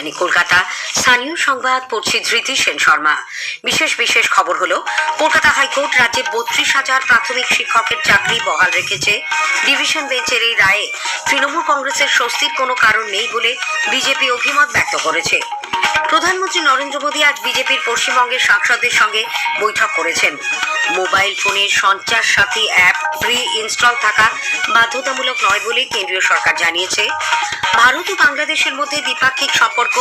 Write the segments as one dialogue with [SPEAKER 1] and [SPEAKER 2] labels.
[SPEAKER 1] আকাশবাণী কলকাতা। স্থানীয় সংবাদ, পড়ছি ধৃতি সেন শর্মা। বিশেষ বিশেষ খবর হলো, কলকাতা হাইকোর্ট রাজ্যে বত্রিশ হাজার প্রাথমিক শিক্ষকের চাকরি বহাল রেখেছে। ডিভিশন বেঞ্চের এই রায়ে তৃণমূল কংগ্রেসের স্বস্তির কোনো কারণ নেই বলে বিজেপি অভিমত ব্যক্ত করেছে। প্রধানমন্ত্রী নরেন্দ্র মোদী আজ বিজেপির পশ্চিমবঙ্গের সাংসদদের সঙ্গে বৈঠক করেছেন। মোবাইল ফোনের সঞ্চার সাথী অ্যাপ প্রি ইনস্টল থাকা বাধ্যতামূলক নয় বলে কেন্দ্রীয় সরকার জানিয়েছে। ভারত ও বাংলাদেশের মধ্যে দ্বিপাক্ষিক সম্পর্ক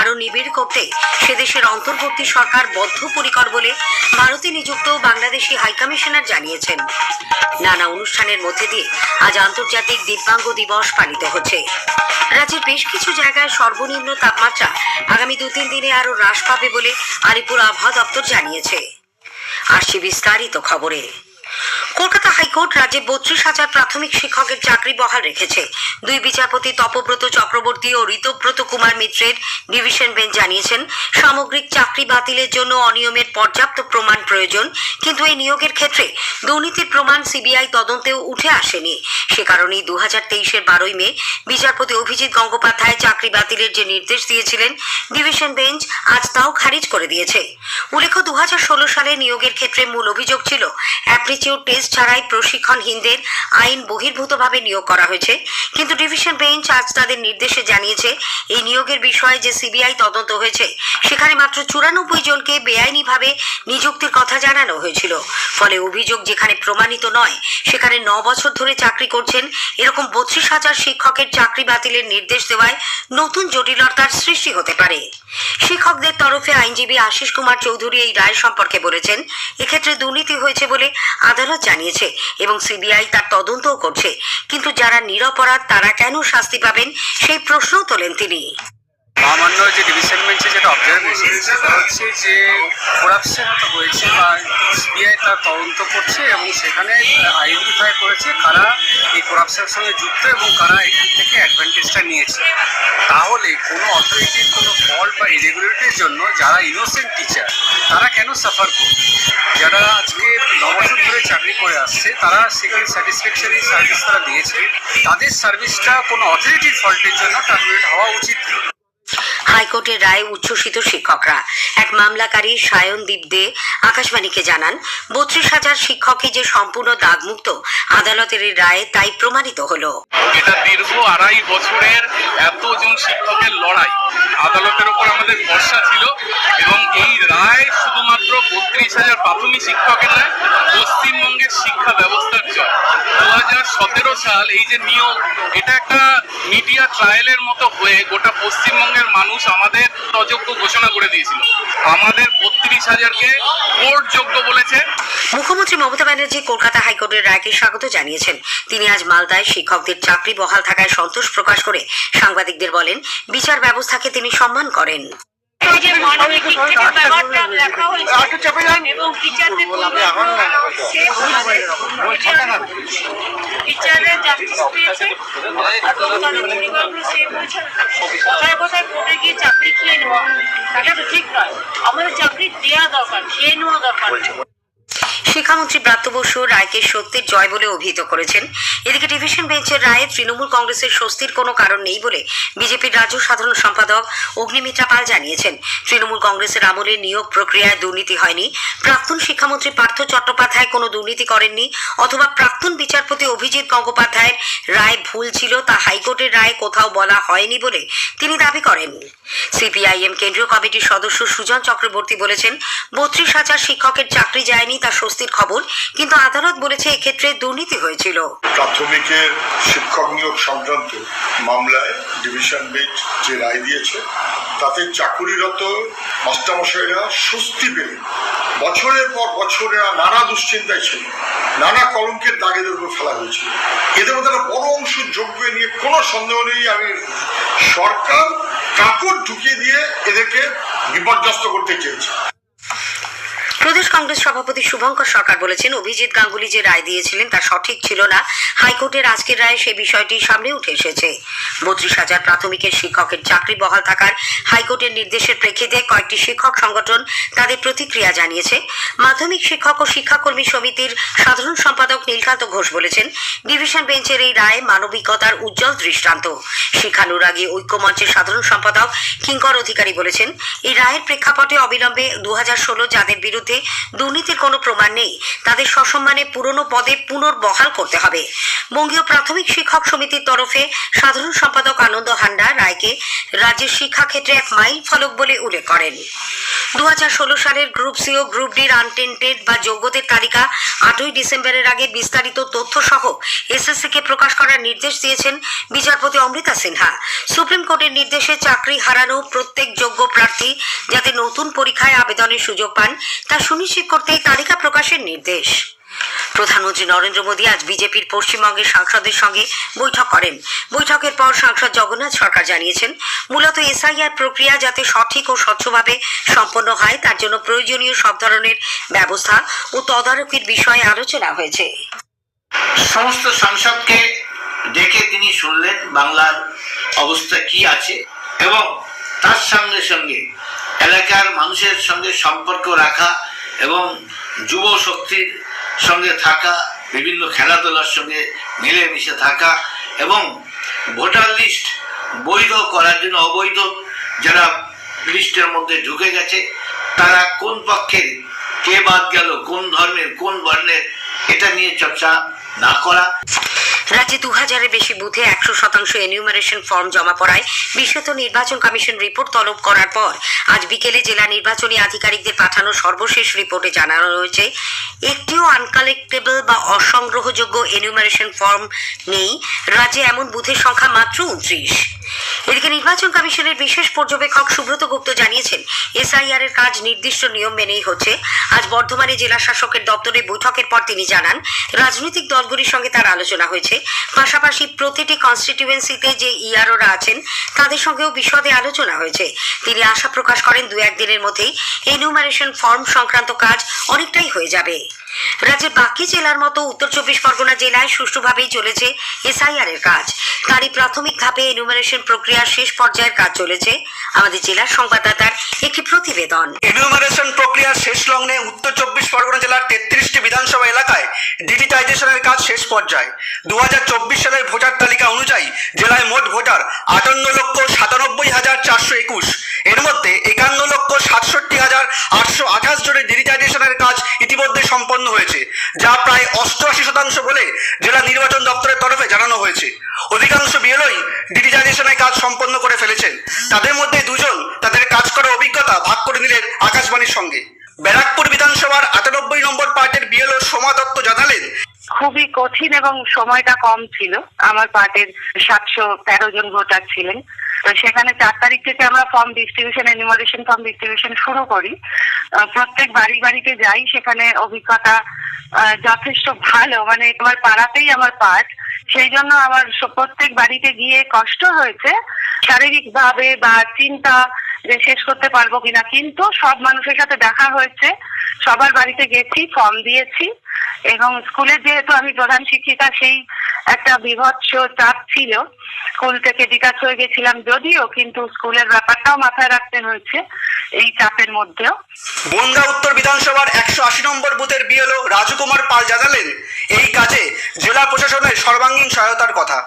[SPEAKER 1] আরও নিবিড় করতে সে দেশের অন্তর্বর্তী সরকার বদ্ধপরিকর বলে ভারতে নিযুক্ত বাংলাদেশি হাইকমিশনার জানিয়েছেন। নানা অনুষ্ঠানের মধ্যে দিয়ে আজ আন্তর্জাতিক দিব্যাঙ্গ দিবস পালিত হচ্ছে। রাজ্যের বেশ কিছু জায়গায় সর্বনিম্ন তাপমাত্রা আগামী দু তিন দিনে আরও হ্রাস পাবে বলে আলিপুর আবহাওয়া দপ্তর জানিয়েছে। আসছি বিস্তারিত খবরে। কলকাতা হাইকোর্ট রাজ্যে বত্রিশ হাজার প্রাথমিক শিক্ষকের চাকরি বহাল রেখেছে। দুই বিচারপতি তপব্রত চক্রবর্তী ও ঋতব্রত কুমার মিত্রের ডিভিশন বেঞ্চ জানিয়েছেন, সামগ্রিক চাকরি বাতিলের জন্য অনিয়মের পর্যাপ্ত প্রমাণ প্রয়োজন, কিন্তু এই নিয়োগের ক্ষেত্রে দুর্নীতির প্রমাণ সিবিআই তদন্তেও উঠে আসেনি। সে কারণেই দু হাজার তেইশের বারোই মে বিচারপতি অভিজিৎ গঙ্গোপাধ্যায় চাকরি বাতিলের যে নির্দেশ দিয়েছিলেন, ডিভিশন বেঞ্চ আজ তাও খারিজ করে দিয়েছে। উল্লেখ্য দু সালে নিয়োগের ক্ষেত্রে মূল অভিযোগ ছিল, অ্যাপ্টিচিউড টেস্ট ছাড়াই প্রশিক্ষণহীনদের আইন বহির্ভূতভাবে নিয়োগ করা হয়েছে। কিন্তু ডিভিশন বেঞ্চ আজ তাদের নির্দেশে জানিয়েছে, এই নিয়োগের বিষয়ে যে সিবিআই তদন্ত হয়েছে, সেখানে মাত্র চুরানব্বই জনকে বেআইনিভাবে নিযুক্তির কথা জানানো হয়েছিল। ফলে অভিযোগ যেখানে প্রমাণিত নয়, সেখানে ন বছর ধরে চাকরি করছেন, এরকম বত্রিশ হাজার শিক্ষকের চাকরি বাতিলের নির্দেশ দেওয়ায় নতুন জটিলতার সৃষ্টি হতে পারে। শিক্ষকদের তরফে আইনজীবী আশিস কুমার চৌধুরী এই রায় সম্পর্কে বলেছেন, এক্ষেত্রে দুর্নীতি হয়েছে বলে আদালত জানিয়েছে এবং সিবিআই তার তদন্তও করছে। কিন্তু যারা নিরপরাধ, তারা কেন শাস্তি পাবেন সেই প্রশ্নও তোলেন তিনি।
[SPEAKER 2] মহামান্য যে ডিভিশন বেঞ্চে যেটা অবজারভেশন সেটা হচ্ছে যে করাপশন তো হয়েছে বা সিবিআই তার তদন্ত করছে এবং সেখানে আইডেন্টিফাই করেছে কারা এই করাপশনের সঙ্গে যুক্ত এবং কারা এখান থেকে অ্যাডভান্টেজটা নিয়েছে। তাহলে কোনো অথরিটির কোনো ফল্ট বা ইরেগুলারিটির জন্য যারা ইনোসেন্ট টিচার তারা কেন সাফার করবে? যারা আজকে ন বছর ধরে চাকরি করে আসছে, তারা সেখানে স্যাটিসফ্যাকশনারি সার্ভিস তারা দিয়েছে। তাদের সার্ভিসটা কোনো অথরিটির ফল্টের জন্য টার্মিনেট হওয়া উচিত নয়।
[SPEAKER 1] হাইকোর্টের রায়ে উচ্ছ্বসিত শিক্ষকরা। এক মামলাকারী সায়নদীপ দে আকাশবাণীকে জানান, বত্রিশ হাজার শিক্ষকই যে সম্পূর্ণ দাগমুক্ত, আদালতের রায়ে তাই প্রমাণিত হলো।
[SPEAKER 3] এটা দীর্ঘ আড়াই বছরের এতজন শিক্ষকের লড়াই। আদালতের ওপর আমাদের ভরসা ছিল এবং এই রায় শুধুমাত্র বত্রিশ হাজার প্রাথমিক শিক্ষকের নয়, পশ্চিমবঙ্গের শিক্ষা ব্যবস্থার জয়। দু হাজার সতেরো সাল এই যে নিয়ম, এটা একটা মিডিয়া ট্রায়ালের মতো হয়ে গোটা পশ্চিমবঙ্গের মানুষ আমাদের অযোগ্য ঘোষণা করে দিয়েছিল। আমাদের বত্রিশ হাজারকে কোর্ট যোগ্য বলেছে।
[SPEAKER 1] মুখ্যমন্ত্রী মমতা ব্যানার্জি কলকাতা হাইকোর্টের রায়কে স্বাগত জানিয়েছেন। তিনি আজ মালদায় শিক্ষকদের চাকরি বহাল থাকায় সন্তোষ প্রকাশ করে সাংবাদিকদের বলেন, বিচার ব্যবস্থাকে তিনি সম্মান করেন।
[SPEAKER 4] এই যে মানবিক শিক্ষকের ব্যাপারটা লেখা হয়েছে এবং টিচারদের টিচারদের জাস্টিস পেয়েছে। তাদের পরিবারগুলো সেভ হয়েছে। কোথায় কোথায় কোর্টে গিয়ে চাকরি খেয়ে নেওয়া এটা তো ঠিক নয়। আমাদের চাকরি দেওয়া দরকার খেয়ে নেওয়া দরকার।
[SPEAKER 1] শিক্ষামন্ত্রী ব্রাত্য বসু রায়কে সত্যের জয় বলে অভিহিত করেছেন। এদিকে ডিভিশন বেঞ্চের রায়ে তৃণমূল কংগ্রেসের স্বস্তির কোনো কারণ নেই বলে বিজেপির রাজ্য সাধারণ সম্পাদক অগ্নিমিত্রা পাল জানিয়েছেন। তৃণমূল কংগ্রেসের আমলে নিয়োগ প্রক্রিয়ায় দুর্নীতি হয়নি। প্রাক্তন শিক্ষামন্ত্রী পার্থ চট্টোপাধ্যায় কোনো দুর্নীতি করেননি অথবা প্রাক্তন বিচারপতি অভিজিৎ গঙ্গোপাধ্যায়ের রায় ভুল ছিল তা হাইকোর্টের রায় কোথাও বলা হয়নি বলে তিনি দাবি করেন। সিপিআইএম কেন্দ্রীয় কমিটির সদস্য সুজন চক্রবর্তী বলেছেন বত্রিশ হাজার শিক্ষকের চাকরি যায়নি তা স্বস্তির খবর, কিন্তু আদালত বলেছে এক্ষেত্রে দুর্নীতি হয়েছিল।
[SPEAKER 5] প্রাথমিকের শিক্ষক নিয়োগ সংক্রান্ত মামলায় ডিভিশন বেঞ্চ যে রায় দিয়েছে, তাতে চাকুরিরত মাস্টারমশাইরা স্বস্তি পেলেন। বছরের পর বছরেরা নানা দুশ্চিন্তায় ছিল, নানা কলঙ্কের দাগেদের উপর ফেলা হয়েছিল। এদের মধ্যে বড় অংশ যোগ্য নিয়ে কোনো সন্দেহ নেই, আমি সরকার কাপড় ঢুকিয়ে দিয়ে এদেরকে বিপর্যস্ত করতে চেয়েছে।
[SPEAKER 1] প্রদেশ কংগ্রেস সভাপতি শুভঙ্কর সরকার বলেছেন, অভিজিৎ গাঙ্গুলি যে রায় দিয়েছিলেন তা সঠিক ছিল না। হাইকোর্টের আজকের রায়ে সেই বিষয়টি সামনে উঠে এসেছে। বত্রিশ হাজার প্রাথমিকের শিক্ষকের চাকরি বহাল থাকার হাইকোর্টের নির্দেশের প্রেক্ষিতে কয়েকটি শিক্ষক সংগঠন তাদের প্রতিক্রিয়া জানিয়েছে। মাধ্যমিক শিক্ষক ও শিক্ষাকর্মী সমিতির সাধারণ সম্পাদক নীলকান্ত ঘোষ বলেছেন, ডিভিশন বেঞ্চের এই রায় মানবিকতার উজ্জ্বল দৃষ্টান্ত। শিক্ষানুরাগী ঐক্যমঞ্চের সাধারণ সম্পাদক কিঙ্কর অধিকারী বলেছেন, এই রায়ের প্রেক্ষাপটে অবিলম্বে দু হাজার ষোলো যাদের বিরুদ্ধে দুর্নীতির কোনো প্রমাণ নেই। তাদের সসম্মানে পুরনো পদে পুনর্বহাল করতে হবে। বঙ্গীয় প্রাথমিক শিক্ষক সমিতির তরফে সাধারণ সম্পাদক আনন্দ হান্ডা রায়কে রাজ্যের শিক্ষাক্ষেত্রে এক মাইল ফলক বলে উল্লেখ করেন। দু হাজার ষোলো সালের গ্রুপ সি ও গ্রুপ ডির আনটেন্টেড বা যোগ্যদের তালিকা আটই ডিসেম্বরের আগে বিস্তারিত তথ্য সহ এসএসসি কে প্রকাশ করার নির্দেশ দিয়েছেন বিচারপতি অমৃতা সিনহা। সুপ্রিম কোর্টের নির্দেশে চাকরি হারানো প্রত্যেক যোগ্য প্রার্থী যাতে নতুন পরীক্ষায় আবেদনের সুযোগ পান, তা সুনিশ্চিত করতেই তালিকা প্রকাশের নির্দেশ। প্রধানমন্ত্রী নরেন্দ্র মোদী আজ বিজেপির পশ্চিমবঙ্গের সাংসদের সঙ্গে বৈঠক করেন। বৈঠকের পর সাংসদ জগন্নাথ সরকার জানিয়েছেন, মূলত এসআইআর প্রক্রিয়া যাতে সঠিক ও স্বচ্ছভাবে সম্পন্ন হয়, তার জন্য প্রয়োজনীয় সব ধরনের ব্যবস্থা ও তদারকির বিষয়ে আলোচনা হয়েছে।
[SPEAKER 6] সমস্ত সাংসদকে ডেকে তিনি শুনলেন বাংলার অবস্থা কি আছে এবং তার সঙ্গে সঙ্গে এলাকার মানুষের সঙ্গে সম্পর্ক রাখা এবং যুব শক্তির সঙ্গে থাকা, বিভিন্ন খেলাধুলার সঙ্গে মিলেমিশে থাকা এবং ভোটার লিস্ট বৈধ করার জন্য অবৈধ যারা লিস্টের মধ্যে ঢুকে গেছে, তারা কোন পক্ষের কে বাদ গেল, কোন ধর্মের, কোন বর্ণের, এটা নিয়ে চর্চা না করা।
[SPEAKER 1] রাজ্যে দু হাজারের বেশি বুথে একশো শতাংশ এনিউমারেশন ফর্ম জমা পড়ায় বিশেষত নির্বাচন কমিশন রিপোর্ট তলব করার পর আজ বিকেলে জেলা নির্বাচনী আধিকারিকদের পাঠানো সর্বশেষ রিপোর্টে জানানো হয়েছে একটিও আনকালেক্টেবল বা অসংগ্রহযোগ্য এনিউমারেশন ফর্ম নেই। রাজ্যে এমন বুথের সংখ্যা মাত্র উনত্রিশ। এদিকে নির্বাচন কমিশনের বিশেষ পর্যবেক্ষক সুব্রত গুপ্ত জানিয়েছেন, এসআইআর এর কাজ নির্দিষ্ট নিয়ম মেনেই হচ্ছে। আজ বর্ধমানে জেলা শাসকের দপ্তরে বৈঠকের পর তিনি জানান, রাজনৈতিক দলগুলির সঙ্গে তার আলোচনা হয়েছে। পাশাপাশি প্রতিটি কনস্টিটিউয়েন্সিতে যে ইআরওরা আছেন, তাদের সঙ্গেও বিশদে আলোচনা হয়েছে। তিনি আশা প্রকাশ করেন দু একদিনের মধ্যেই এনুমারেশন ফর্ম সংক্রান্ত কাজ অনেকটাই হয়ে যাবে। রাজ্যের বাকি জেলার মতো উত্তর চব্বিশ পরগনা জেলায় সুষ্ঠুভাবেই চলেছে এসআইআর এর কাজ। তারই প্রাথমিক ধাপে এনুমারেশন প্রক্রিয়ার শেষ পর্যায়ের কাজ চলেছে। আমাদের জেলার সংবাদদাতার একটি প্রতিবেদন।
[SPEAKER 7] এনুমারেশন প্রক্রিয়ার শেষ লগ্নে উত্তর চব্বিশ পরগনা জেলার তেত্রিশটি বিধানসভা এলাকায় ডিজিটাইজেশনের কাজ শেষ পর্যায়ে। দু সালের ভোটার তালিকা অনুযায়ী জেলায় মোট ভোটার আটান্ন লক্ষ সাতানব্বই হাজার চারশো একুশ। এর মধ্যে একান্ন লক্ষ সাতষট্টি হাজার আটশো আঠাশ জনের ডিজিটাইজেশনের কাজ ইতিমধ্যে সম্পন্ন হয়েছে, যা প্রায় অষ্টআশি শতাংশ বলে জেলা নির্বাচন দপ্তরের তরফে জানানো হয়েছে। অধিকাংশ বিএলওই ডিজিটাইজেশনের কাজ সম্পন্ন করে ফেলেছেন। তাদের মধ্যে দুজন তাদের কাজ করার অভিজ্ঞতা ভাগ করে নিলেন আকাশবাণীর সঙ্গে। ব্যারাকপুর বিধানসভার আটানব্বই নম্বর পার্টের বিএলও সোমা দত্ত জানালেন
[SPEAKER 8] খুবই কঠিন এবং সময়টা কম ছিল। আমার পার্টির সাতশো তেরো জন ভোটার ছিলেন। তো সেখানে চার তারিখ থেকে আমরা form distribution enumeration form distribution শুরু করি। প্রত্যেক বাড়ি বাড়িতে যাই, সেখানে অভিজ্ঞতা যথেষ্ট ভালো। মানে আমার পাড়াতেই আমার পার্ট। সেই জন্য আমার প্রত্যেক বাড়িতে গিয়ে কষ্ট হয়েছে। শারীরিক ভাবে বা চিন্তা যে শেষ করতে পারব কিনা, কিন্তু সব মানুষের সাথে দেখা হয়েছে। সবার বাড়িতে গেছি ফর্ম দিয়েছি। এবং স্কুলে যেহেতু আমি প্রধান শিক্ষিকা সেই একটা বিভৎস চাপ ছিল। স্কুল থেকে ডিটাচ হয়ে গেছিলাম যদিও কিন্তু স্কুলের ব্যাপারটাও মাথায় রাখতে হয়েছে এই চাপের মধ্যেও।
[SPEAKER 7] বনগা উত্তর বিধানসভার একশো আশি নম্বর বুথের বিএলও রাজকুমার পাল জানালেন এই কাজে জেলা প্রশাসনের সর্বাঙ্গীন সহায়তার কথা।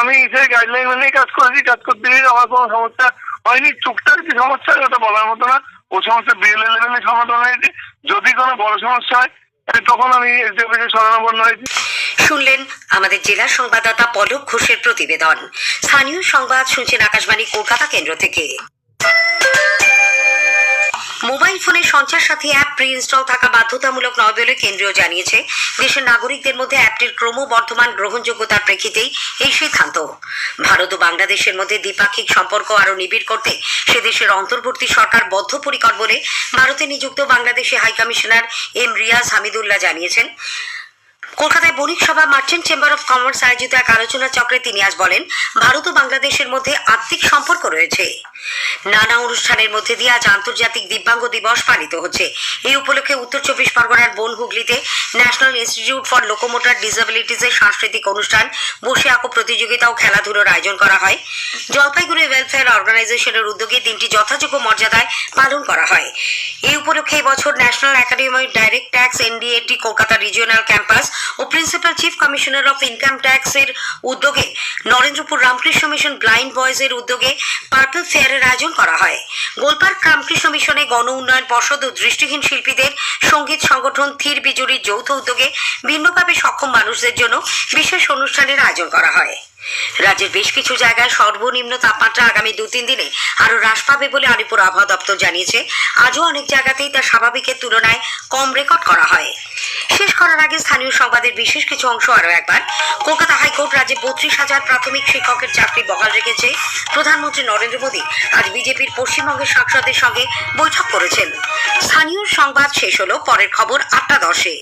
[SPEAKER 9] আমি সেই গাইডলাইন মেনেই কাজ করেছি কাজ করতে গিয়ে আমার কোনো সমস্যা হয়নি। টুকটাক যে সমস্যা হয় ওটা বলার মতো না। ও সমস্যা বিএলএ লেভেলে সমাধান হয়েছে। যদি কোনো বড় সমস্যা হয় তখন আমি
[SPEAKER 1] শুনলেন আমাদের জেলা সংবাদদাতা পলক ঘোষের প্রতিবেদন। স্থানীয় সংবাদ শুনছেন আকাশবাণী কলকাতা কেন্দ্র থেকে। সঞ্চার সাথী অ্যাপ প্রি ইনস্টল থাকা বাধ্যতামূলক নয় বলে কেন্দ্রীয় জানিয়েছে। দেশের নাগরিকদের মধ্যে অ্যাপটির ক্রমবর্ধমান গ্রহণযোগ্যতার প্রেক্ষিতেই এই সিদ্ধান্ত। ভারত ও বাংলাদেশের মধ্যে দ্বিপাক্ষিক সম্পর্ক আরও নিবিড় করতে সে দেশের অন্তর্বর্তী সরকার বদ্ধপরিকর বলে ভারতে নিযুক্ত Bangladeshi high commissioner M Riaz Hamidullah জানিয়েছেন। কলকাতায় বণিক সভা, মার্চেন্ট চেম্বার অফ কমার্স আয়োজিত এক আলোচনা চক্রে তিনি আজ বলেন, ভারত ও বাংলাদেশের মধ্যে আর্থিক সম্পর্ক রয়েছে। নানা অনুষ্ঠানের মধ্যে দিয়ে আজ আন্তর্জাতিক দিব্যাঙ্গ দিবস পালিত হচ্ছে। এই উপলক্ষে উত্তর চব্বিশ পরগনার বন হুগলিতে ন্যাশনাল ইনস্টিটিউট ফর লোকোমোটর ডিসেবিলিটিসের সাংস্কৃতিক অনুষ্ঠান, বসে আঁকো প্রতিযোগিতা ও খেলাধুলোর আয়োজন করা হয়। জলপাইগুড়ি ওয়েলফেয়ার অর্গানাইজেশনের উদ্যোগে দিনটি যথাযোগ্য মর্যাদায় পালন করা হয়। এই উপলক্ষে এবছর national academy direct tax NDAT Kolkata regional campus O principal chief commissioner of income tax এর উদ্যোগে Narendrapur Ramakrishna mission blind boys এর উদ্যোগে পার্পল ফেয়ারের আয়োজন করা হয়। গোলপার্ক রামকৃষ্ণ মিশনে গণ উন্নয়ন পর্ষদ ও দৃষ্টিহীন শিল্পীদের সংগীত সংগঠন থির বিজুরির যৌথ উদ্যোগে ভিন্নভাবে সক্ষম মানুষদের জন্য বিশেষ অনুষ্ঠানের আয়োজন করা হয়। রাজ্যের বেশ কিছু জায়গায় সর্বনিম্ন তাপমাত্রা আগামী দু তিন দিনে আরও হ্রাস পাবে বলে আলিপুর আবহাওয়া দপ্তর জানিয়েছে। আজও অনেক জায়গাতেই তা স্বাভাবিকের তুলনায় কম রেকর্ড করা হয়। শেষ করার আগে স্থানীয় সংবাদের বিশেষ কিছু অংশ আরও একবার। কলকাতা হাইকোর্ট রাজ্যে বত্রিশ হাজার প্রাথমিক শিক্ষকের চাকরি বহাল রেখেছে। প্রধানমন্ত্রী নরেন্দ্র মোদী আজ বিজেপির পশ্চিমবঙ্গের সাংসদের সঙ্গে বৈঠক করেছেন। স্থানীয় সংবাদ শেষ হলো, পরের খবর আটটা দশে।